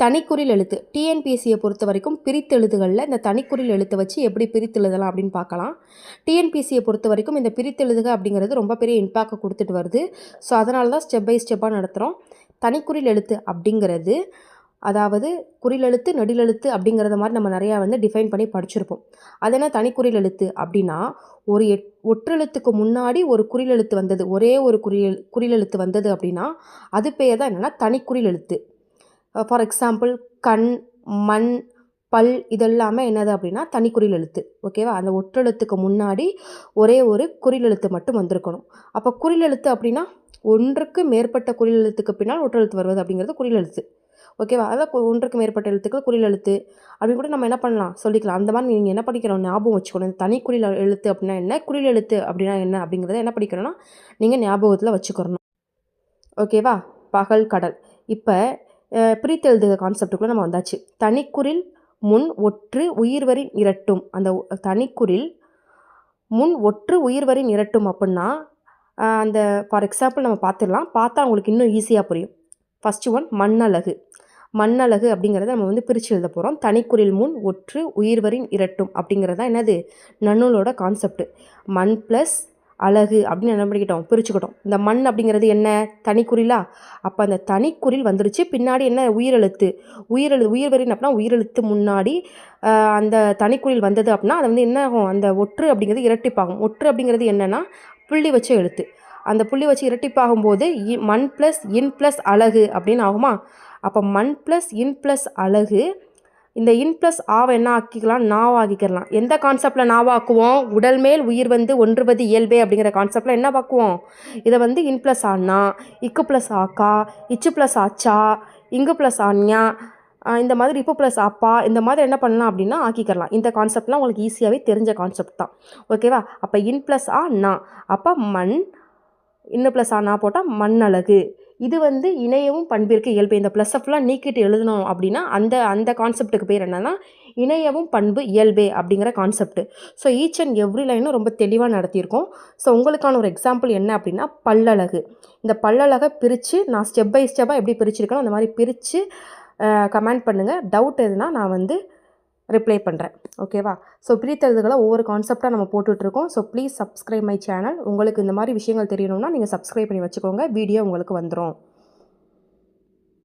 தனிக்குறில் எழுத்து. டிஎன்பிஎஸ்சியை பொறுத்த வரைக்கும் பிரித்தெழுதுகளில் இந்த தனிக்குறில் எழுத்தை வச்சு எப்படி பிரித்தெழுதலாம் அப்படின்னு பார்க்கலாம். டிஎன்பிஎஸ்சியை பொறுத்த வரைக்கும் இந்த பிரித்தெழுதுக அப்படிங்கிறது ரொம்ப பெரிய இம்பாக்டை கொடுத்துட்டு வருது. ஸோ அதனால தான் ஸ்டெப் பை ஸ்டெப்பாக நடத்துகிறோம் தனிக்குறில் எழுத்து அப்படிங்கிறது அதாவது குறிலெழுத்து நெடிலெழுத்து அப்படிங்கிறத மாதிரி நம்ம நிறையா வந்து டிஃபைன் பண்ணி படிச்சிருப்போம். அது என்ன தனிக்குறில் எழுத்து அப்படின்னா ஒரு எட் ஒற்றெழுத்துக்கு முன்னாடி ஒரு குறிலெழுத்து வந்தது ஒரே ஒரு குறியல் குறிலெழுத்து வந்தது அப்படின்னா அது பேர் தான் என்னென்னா தனிக்குறில் எழுத்து. ஃபார் எக்ஸாம்பிள் கண் மண் பல் இதெல்லாமே என்னது அப்படின்னா தனிக்குறில் எழுத்து ஓகேவா அந்த ஒற்றெழுத்துக்கு முன்னாடி ஒரே ஒரு குறில் எழுத்து மட்டும் வந்திருக்கணும். அப்போ குறில் எழுத்து அப்படின்னா ஒன்றுக்கு மேற்பட்ட குறில் எழுத்துக்கு பின்னால் ஒற்றெழுத்து வருவது அப்படிங்கிறது குறில் எழுத்து ஓகேவா அதாவது ஒன்றுக்கு மேற்பட்ட எழுத்துக்கள் குறில் எழுத்து அப்படின்னு கூட நம்ம என்ன பண்ணலாம்? சொல்லிக்கலாம். அந்த மாதிரி நீங்கள் என்ன படிக்கணும்? ஞாபகம் வச்சுக்கணும். இந்த தனி குறில் எழுத்து அப்படின்னா என்ன? குறில் எழுத்து அப்படின்னா என்ன? அப்படிங்கிறத என்ன படிக்கணும்னா நீங்கள் ஞாபகத்தில் வச்சுக்கிறணும் ஓகேவா பகல் கடல். இப்போ பிரித்தெழுதுக கான்செப்டுக்குள்ளே நம்ம வந்தாச்சு. தனிக்குறில் முன் ஒற்று உயிர்வரின் இரட்டும் அந்த தனிக்குறில் முன் ஒற்று உயிர்வரின் இரட்டும் அப்படின்னா அந்த ஃபார் எக்ஸாம்பிள் நம்ம பார்த்துடலாம் பார்த்தா உங்களுக்கு இன்னும் ஈஸியாக புரியும். First one மண்ணழகு. மண்ணழகு அப்படிங்கிறத நம்ம வந்து பிரித்து எழுத போகிறோம் தனிக்குறில் முன் ஒற்று உயிர்வரின் இரட்டும் அப்படிங்கிறது தான் என்னது? நன்னூலோட கான்செப்ட் மண் ப்ளஸ் அழகு அப்படின்னு என்ன பண்ணிக்கிட்டோம்? பிரிச்சுக்கிட்டோம். இந்த மண் அப்படிங்கிறது என்ன? தனிக்குறிலா? அப்போ அந்த தனிக்குறில் வந்துருச்சு. பின்னாடி என்ன? உயிரெழுத்து. உயிரெழு உயிர்வரின் அப்படின்னா உயிரெழுத்து முன்னாடி அந்த தனிக்குறில் வந்தது அப்படின்னா அது வந்து என்ன ஆகும் அந்த ஒற்று அப்படிங்கிறது இரட்டிப்பாகும். ஒற்று அப்படிங்கிறது என்னென்னா புள்ளி வச்ச எழுத்து. அந்த புள்ளி வச்சு இரட்டிப்பாகும் போது இ- மண் ப்ளஸ் இன் ப்ளஸ் அழகு அப்படின்னு ஆகுமா? அப்போ மண் ப்ளஸ் இன் ப்ளஸ் அழகு இந்த இன் ப்ளஸ் ஆவை என்ன ஆக்கிக்கலாம்? நாவாகிக்கலாம் எந்த கான்செப்டில் நாவாக்குவோம் உடல் மேல் உயிர் வந்து ஒன்றுவது இயல்பே அப்படிங்கிற கான்செப்டில் என்ன பார்க்குவோம் இதை வந்து இன் ப்ளஸ் ஆனா இக்கு ப்ளஸ் ஆக்கா இச்சு ப்ளஸ் ஆச்சா இங்கு ப்ளஸ் ஆன்யா இந்த மாதிரி இப்போ ப்ளஸ் அப்பா இந்த மாதிரி என்ன பண்ணலாம் அப்படின்னா ஆக்கிக்கலாம். இந்த கான்செப்ட்லாம் உங்களுக்கு ஈஸியாகவே தெரிஞ்ச கான்செப்ட் தான். ஓகேவா அப்போ இன் ப்ளஸ் ஆ நா. அப்போ மண் இன்னும் ப்ளஸ் ஆனா போட்டால் மண் அழகு இது வந்து இணையவும் பண்பிற்கு இயல்பு. இந்த ப்ளஸ் ஃபுல்லாக நீக்கிட்டு எழுதணும் அப்படின்னா அந்த அந்த கான்செப்ட்டுக்கு பேர் என்னன்னா இணையவும் பண்பு இயல்பே அப்படிங்கிற concept so each and every லைனும் ரொம்ப தெளிவாக நடத்தியிருக்கோம். ஸோ உங்களுக்கான ஒரு எக்ஸாம்பிள் என்ன அப்படின்னா பல்லழகு. இந்த பல்லழகை பிரித்து நான் ஸ்டெப் பை ஸ்டெப்பாக எப்படி பிரிச்சிருக்கணும் அந்த மாதிரி பிரித்து கமெண்ட் பண்ணுங்கள் டவுட் எதுனா நான் வந்து ரிப்ளை பண்ணுறேன் ஓகேவா? ஸோ பிரித்தெழுதுகளை ஒவ்வொரு கான்செப்டாக நம்ம போட்டுட்ருக்கோம். So please subscribe my channel உங்களுக்கு இந்த மாதிரி விஷயங்கள் தெரியணும்னா நீங்கள் சப்ஸ்கிரைப் பண்ணி வச்சுக்கோங்க. வீடியோ உங்களுக்கு வந்துடும்